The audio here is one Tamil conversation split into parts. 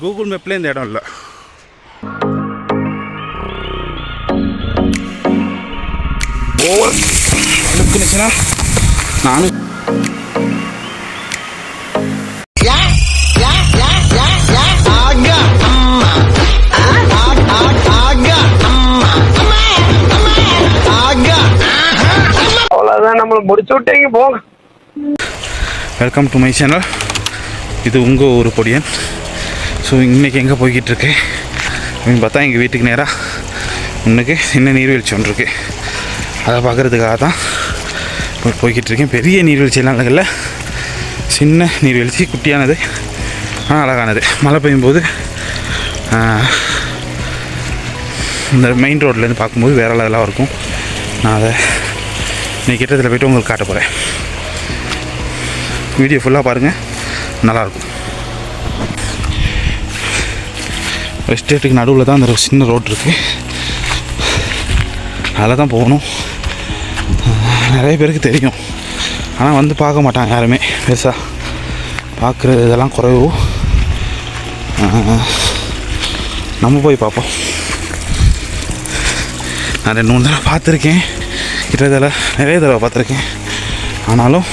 கூகுள் மேப்ல இந்த இடம் இல்லை. ஓவர் அழுக்குனுச்சுன்னா நானும் அவ்வளோதான் நம்மளை முடிச்சு விட்டீங்க போங்க. வெல்கம் டு மை சேனல் இது உங்கள் ஊர் பொடியன். ஸோ இன்றைக்கி எங்கே போய்கிட்டு இருக்கு அப்படின்னு பார்த்தா எங்கள் வீட்டுக்கு நேராக முன்னுக்கு சின்ன நீர்வீழ்ச்சி ஒன்று இருக்குது அதை பார்க்குறதுக்காக தான் இப்போ போய்கிட்டு இருக்கேன் பெரிய நீர்வீழ்ச்சியெல்லாம் இல்லை சின்ன நீர்வீழ்ச்சி குட்டியானது ஆனால் அழகானது. மழை பெய்யும் போது இந்த மெயின் ரோட்லேருந்து பார்க்கும்போது வேற லெவலாக இருக்கும். நான் அதை இன்னைக்கு கிட்டத்தில் போய்ட்டு உங்களுக்கு காட்ட போகிறேன் வீடியோ ஃபுல்லாக பாருங்கள் நல்லாயிருக்கும் எஸ்டேட்டுக்கு நடுவில் தான் அந்த ஒரு சின்ன ரோட் இருக்குது அதில் தான் போகணும். நிறைய பேருக்கு தெரியும். ஆனால் வந்து பார்க்க மாட்டாங்க யாருமே. பெருசாக பார்க்குற இதெல்லாம் குறைவு. நம்ம போய் பார்ப்போம். நான் ரெண்டு மூணு தடவை பார்த்துருக்கேன். கிட்டத்தட்ட நிறைய தடவை பார்த்துருக்கேன். ஆனாலும்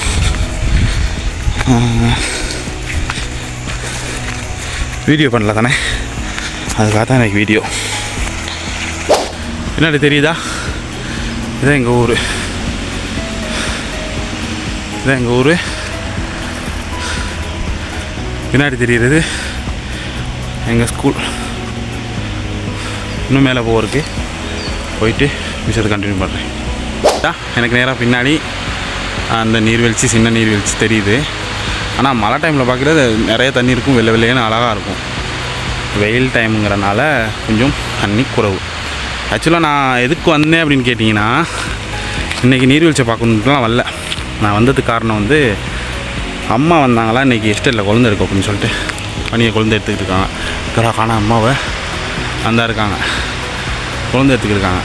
வீடியோ பண்ணல தானே? அதுக்காக தான் எனக்கு வீடியோ பின்னாடி தெரியுதா? இதான் எங்கள் ஊர். இதான் எங்கள் ஊர். பின்னாடி தெரிகிறது எங்கள் ஸ்கூல் இன்னும் மேலே போகிறதுக்கு போயிட்டு விஷயத்தை கண்டினியூ பண்ணுறேன் தான் எனக்கு நேராக பின்னாடி அந்த நீர்வீழ்ச்சி சின்ன நீர்வீழ்ச்சி தெரியுது. ஆனால் மழை டைமில் பார்க்குறது நிறைய தண்ணி இருக்கும் வெள்ளை வெள்ளையன்னு அழகாக இருக்கும். வெயில் டைமுங்கிறனால கொஞ்சம் தண்ணி குறவு ஆக்சுவலாக நான் எதுக்கு வந்தேன் அப்படின்னு கேட்டிங்கன்னா இன்றைக்கி நீர்வீழ்ச்சியை பார்க்கணுன்ட்டுலாம் வரல. நான் வந்ததுக்கு காரணம் வந்து அம்மா வந்தாங்களா இன்றைக்கி எஸ்டேட்டில் குழந்தை இருக்கும் அப்படின்னு சொல்லிட்டு. பனியை குழந்தை எடுத்துக்கிட்டு இருக்காங்க இருக்கிறா காணா அம்மாவை வந்தா இருக்காங்க. குழந்தை எடுத்துக்கிட்டு இருக்காங்க.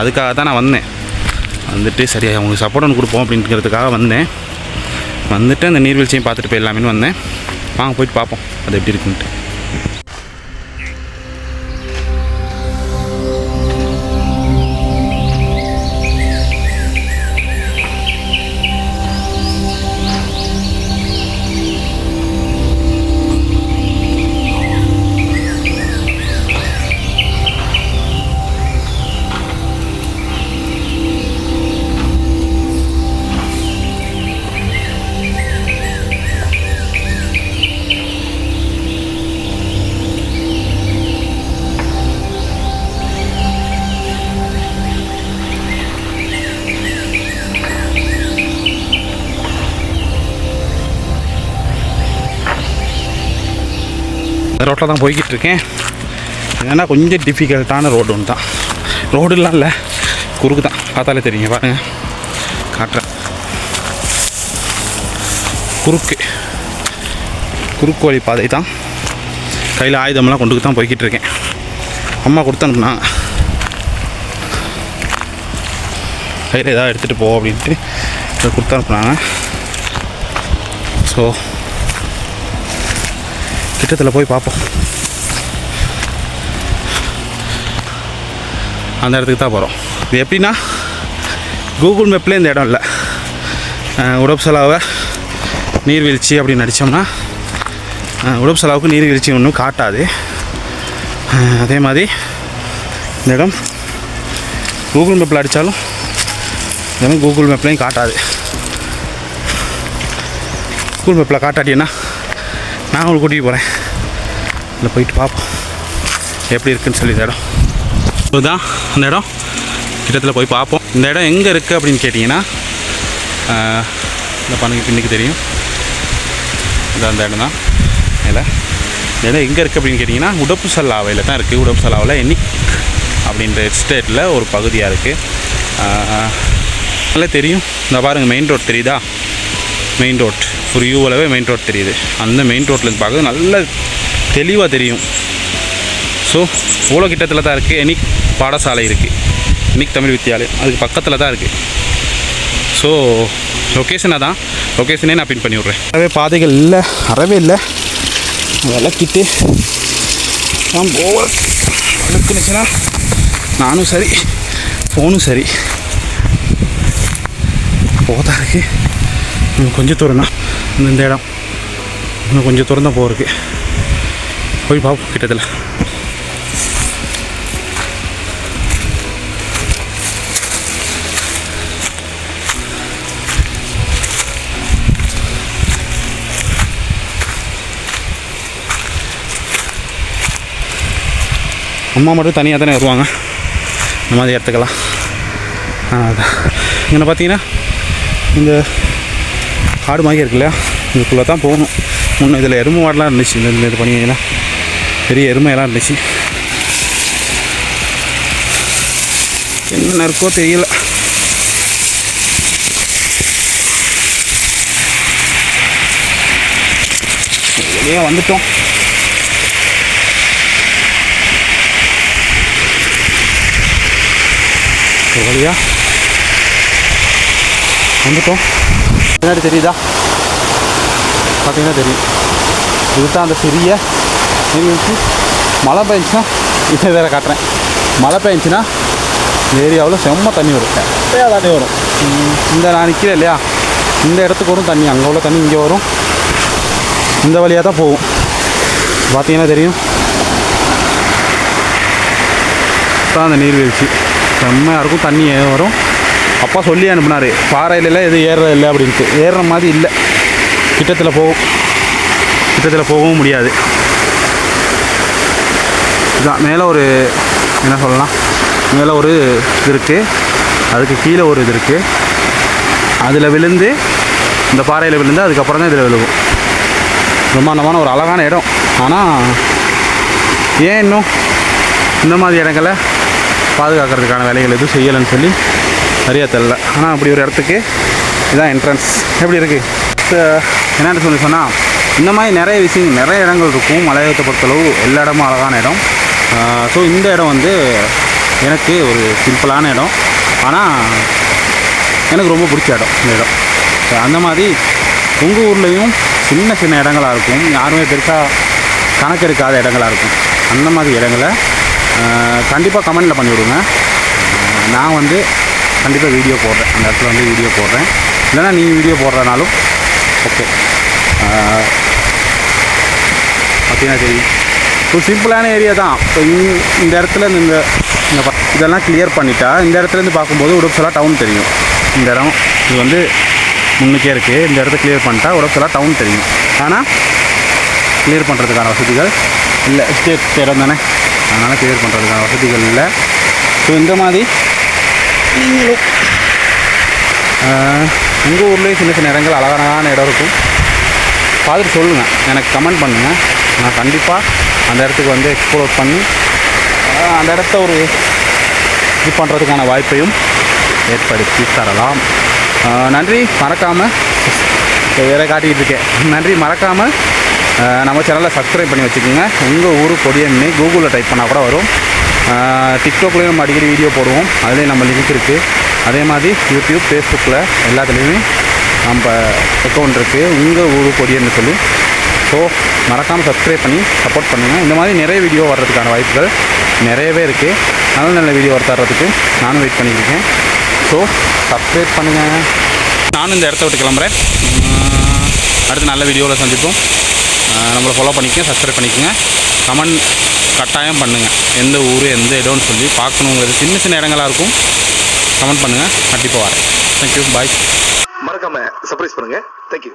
அதுக்காக தான் நான் வந்தேன். வந்துட்டு சரி அவங்களுக்கு சப்போர்ட் ஒன்று கொடுப்போம் அப்படிங்கிறதுக்காக வந்தேன். வந்துட்டு அந்த நீர்வீழ்ச்சியும் பார்த்துட்டு போயிடலாமேன்னு வந்தேன். வாங்க போயிட்டு பார்ப்போம். அது எப்படி இருக்குன்ட்டு. இந்த ரோட்டில் தான் போய்கிட்டு இருக்கேன் என்னன்னா கொஞ்சம் டிஃபிகல்ட்டான ரோடு ஒன்று தான். ரோடுலாம் இல்லை. குறுக்கு தான். பார்த்தாலே தெரியுங்க பாருங்கள் காட்டுறேன். குறுக்கு. குறுக்கு வழி பாதை தான். கையில் ஆயுதமெல்லாம் கொண்டு தான் போய்கிட்டு இருக்கேன் அம்மா கொடுத்தனுப்புனா. கையில் ஏதாவது எடுத்துகிட்டு போ அப்படின்ட்டு கொடுத்தனுப்புனாங்க. ஸோ திட்டத்தில் போய் பார்ப்போம் அந்த இடத்துக்கு தான் போகிறோம் இது எப்படின்னா கூகுள் மேப்லேயே இந்த இடம் இல்லை. உடப்சலாவை நீர்வீழ்ச்சி அப்படின்னு நடித்தோம்னா உடப்சலாவுக்கு நீர்வீழ்ச்சி ஒன்றும் காட்டாது. அதே மாதிரி இந்த இடம் கூகுள் மேப்பில் அடித்தாலும் இதெல்லாம் இடம் கூகுள் மேப்லேயும் காட்டாது. கூகுள் மேப்பில் காட்டாட்டினா நான் உங்களுக்கு கூட்டிகிட்டு போகிறேன் இல்லை போயிட்டு பார்ப்போம் எப்படி இருக்குன்னு சொல்லி இந்த இடம். இதுதான் அந்த இடம். கிட்டத்தில் போய் பார்ப்போம் இந்த இடம் எங்கே இருக்குது அப்படின்னு கேட்டிங்கன்னா இந்த பண்ணுங்க பின்னுக்கு தெரியும். இது அந்த இடம் தான் இல்லை இந்த இடம் எங்கே இருக்குது அப்படின்னு கேட்டிங்கன்னா உடப்பு சல்லாவையில் தான் இருக்குது உடப்பு சல்லாவில் எனிக் அப்படின்ற எஸ்டேட்டில் ஒரு பகுதியாக இருக்குது நல்லா தெரியும். இந்த பாருங்கள் மெயின் ரோட் தெரியுதா? மெயின் ரோட் ஒரு யூவலவே மெயின் ரோட் தெரியுது. அந்த மெயின் ரோட்லேருந்து பார்க்குறது நல்ல தெளிவாக தெரியும். ஸோ இவ்வளோ கிட்டத்தில் தான் இருக்குது எனிக் பாடசாலை இருக்குது எனிக் தமிழ் வித்தியாலயம் அதுக்கு பக்கத்தில் தான் இருக்குது ஸோ லொக்கேஷனாக தான் லொக்கேஷனே நான் பின் பண்ணி விட்றேன். அறவே பாதைகள் இல்லை. அறவே இல்லை. விளக்கிட்டு. நான் ஓவர் அழுக்குனுச்சுன்னா நானும் சரி ஃபோனும் சரி. போதா இருக்குது இன்னும் கொஞ்சம் தூரம்னா இந்த இந்த இடம். இன்னும் கொஞ்சம் தூரம் தான் போகிறதுக்கு போய் பார்ப்போம் கிட்டத்தில் அம்மா மட்டும் தனியாக தானே வருவாங்க. இந்த மாதிரி இடத்துக்கெல்லாம். அதான் இங்கே பார்த்தீங்கன்னா இந்த ஆடு மாதிரி இருக்கு இல்லையா? இதுக்குள்ளே தான் போகணும். முன்னே இதில் எருமை மாடெலாம் இருந்துச்சு. இந்த இந்த இது பண்ணிங்கன்னா. பெரிய எருமையெல்லாம் இருந்துச்சு. என்ன இருக்கோ தெரியல. வெளியே வந்துட்டோம். வழியா. வந்துட்டோம். பின்னாடி தெரியுதா? பார்த்தீங்கன்னா தெரியும். இதுதான் அந்த சிறிய நீர்வீழ்ச்சி மழை பெஞ்சுன்னா இதை வேறு காட்டுறேன். மழை பெஞ்சுன்னா ஏரியாவில் செம்ம தண்ணி வரும். எப்பயா தண்ணி வரும்? இந்த நான் நிற்கிறேன் இல்லையா? இந்த இடத்துக்கு வரும் தண்ணி. அங்கே உள்ள தண்ணி இங்கே வரும். இந்த வழியாக தான் போகும். பார்த்தீங்கன்னா தெரியும். தான் அந்த நீர்வீழ்ச்சி செம்மையாக இருக்கும். தண்ணி வரும். அப்பா சொல்லி அனுப்புனார். பாறையிலலாம் எதுவும் ஏறுறது இல்லை அப்படின்ட்டு. ஏறுற மாதிரி இல்லை. கிட்டத்தில் போகும். கிட்டத்தில் போகவும் முடியாது. தான் மேலே ஒரு என்ன சொல்லலாம்? மேலே ஒரு இது இருக்குது அதுக்கு கீழே ஒரு இது இருக்குது அதில் விழுந்து இந்த பாறையில் விழுந்து அதுக்கப்புறம் தான் இதில் விழுகும் பிரம்மாண்டமான ஒரு அழகான இடம். ஆனால் ஏன் இன்னும் இந்த மாதிரி இடங்களை பாதுகாக்கிறதுக்கான வேலைகள் எதுவும் செய்யலைன்னு சொல்லி நிறைய தெரில ஆனால் அப்படி ஒரு இடத்துக்கு இதுதான் என்ட்ரன்ஸ் எப்படி இருக்குது என்னென்னு சொல்லி சொன்னால் இந்த மாதிரி நிறைய விஷயங்கள் நிறைய இடங்கள் இருக்கும். மலையகத்தை பொறுத்தளவு எல்லா இடமும் அழகான இடம். ஸோ இந்த இடம் வந்து எனக்கு ஒரு சிம்பிளான இடம். ஆனால் எனக்கு ரொம்ப பிடிச்ச இடம் இந்த இடம். ஸோ அந்த மாதிரி உங்கள் ஊர்லேயும் சின்ன சின்ன இடங்களா இருக்கும். யாருமே பெருசாக கணக்கு எடுக்காத இடங்களாக இருக்கும். அந்த மாதிரி இடங்களை கண்டிப்பாக கமெண்டில் பண்ணிவிடுங்க. நான் வந்து கண்டிப்பாக வீடியோ போடுறேன். அந்த இடத்துல வந்து வீடியோ போடுறேன். இல்லைன்னா நீங்கள் வீடியோ போடுறதுனாலும் ஓகே பார்த்தீங்கன்னா தெரியும். ஒரு சிம்பிளான ஏரியா தான். இப்போ இந்~ இந்த இடத்துல இந்த இதெல்லாம் கிளியர் பண்ணிட்டா இந்த இடத்துலேருந்து பார்க்கும்போது உடப்சலா டவுன் தெரியும். இந்த இடம் இது வந்து முன்னுக்கே இருக்குது இந்த இடத்த கிளியர் பண்ணிட்டா உடப்சலா டவுன் தெரியும். ஆனால் கிளியர் பண்ணுறதுக்கான வசதிகள் இல்லை. ஸ்டேட் இடம் தானே. அதனால் கிளியர் பண்ணுறதுக்கான வசதிகள் இல்லை. ஸோ இந்த மாதிரி நீங்களும் உங்கள் ஊர்லேயும் சின்ன சின்ன இடங்கள் அழகான இடம் இருக்கும். பார்த்துட்டு சொல்லுங்கள் எனக்கு கமெண்ட் பண்ணுங்கள் நான் கண்டிப்பாக அந்த இடத்துக்கு வந்து எக்ஸ்ப்ளோர் பண்ணி அந்த இடத்த ஒரு இது பண்ணுறதுக்கான வாய்ப்பையும் ஏற்படுத்தி தரலாம். நன்றி மறக்காமல் வேலை காட்டிக்கிட்டு இருக்கேன். நன்றி மறக்காமல் நம்ம சேனலை சப்ஸ்கிரைப் பண்ணி வச்சுக்கோங்க. உங்கள் ஊர் கொடியன்னு கூகுளில் டைப் பண்ணால் கூட வரும். டிக்டாக்லேயும் நம்ம அடிக்கடி வீடியோ போடுவோம். அதுலேயும் நம்ம லிங்க் இருக்குது அதே மாதிரி யூடியூப் ஃபேஸ்புக்கில் எல்லாத்துலேயுமே நம்ம அக்கௌண்ட் இருக்குது உங்கள் ஊர் கொடியன்னு சொல்லி ஸோ மறக்காமல் சப்ஸ்கிரைப் பண்ணி சப்போர்ட் பண்ணுங்கள் இந்த மாதிரி நிறைய வீடியோ வர்றதுக்கான வாய்ப்புகள் நிறையவே இருக்குது நல்ல நல்ல வீடியோ வர தர்றதுக்கு நானும் வெயிட் பண்ணியிருக்கேன் ஸோ சப்ஸ்கிரைப் பண்ணுங்கள் நானும் இந்த இடத்த விட்டு கிளம்புறேன். அடுத்து நல்ல வீடியோவில் சந்திப்போம். நம்மளை ஃபாலோ பண்ணிக்கங்க சப்ஸ்கிரைப் பண்ணிக்கோங்க. கமெண்ட் கட்டாயம் பண்ணுங்கள் எந்த ஊர் எந்த இடம்னு சொல்லி பார்க்கணுங்கிறது சின்ன சின்ன இடங்களா இருக்கும். கமெண்ட் பண்ணுங்கள் கண்டிப்பாக வரேன். தேங்க்யூ பாய் மறக்காமல் சர்ப்ரைஸ் பண்ணுங்கள் தேங்க்யூ